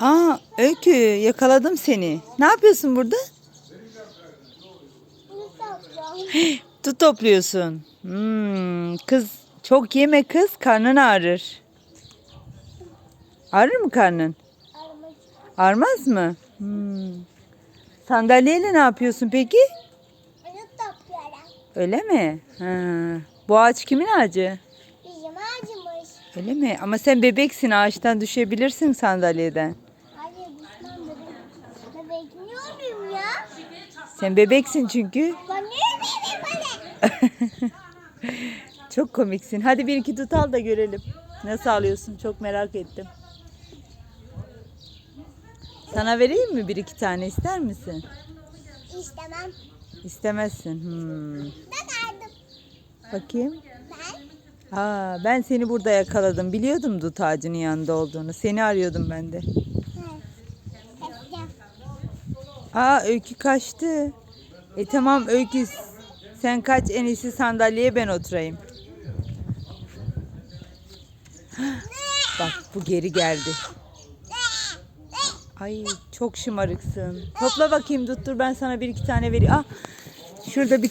Aa Öykü yakaladım seni. Ne yapıyorsun burada? Tut topluyorsun. Hmm, kız çok yeme kız karnın ağrır. Ağrır mı karnın? Ağrımaz mı? Hmm. Sandalyeyle ne yapıyorsun peki? Öyle mi? Ha. Bu ağaç kimin ağacı? Bizim ağacımız. Öyle mi? Ama sen bebeksin ağaçtan düşebilirsin sandalyeden. Bebek. Bebek olayım ya? Sen bebeksin çünkü. Ben bana? Çok komiksin. Hadi bir iki tut al da görelim. Nasıl alıyorsun? Çok merak ettim. Sana vereyim mi bir iki tane ister misin? İstemem. İstemezsin. Hmm. Ben aldım. Bakayım. Ben. Aa, ben seni burada yakaladım. Biliyordum dut ağacının yanında olduğunu. Seni arıyordum ben de. Aa öykü kaçtı. E tamam öykü sen kaç en iyisi sandalyeye ben oturayım. Bak bu geri geldi. Ay çok şımarıksın. Topla bakayım tuttur ben sana bir iki tane vereyim. Ah şurada bir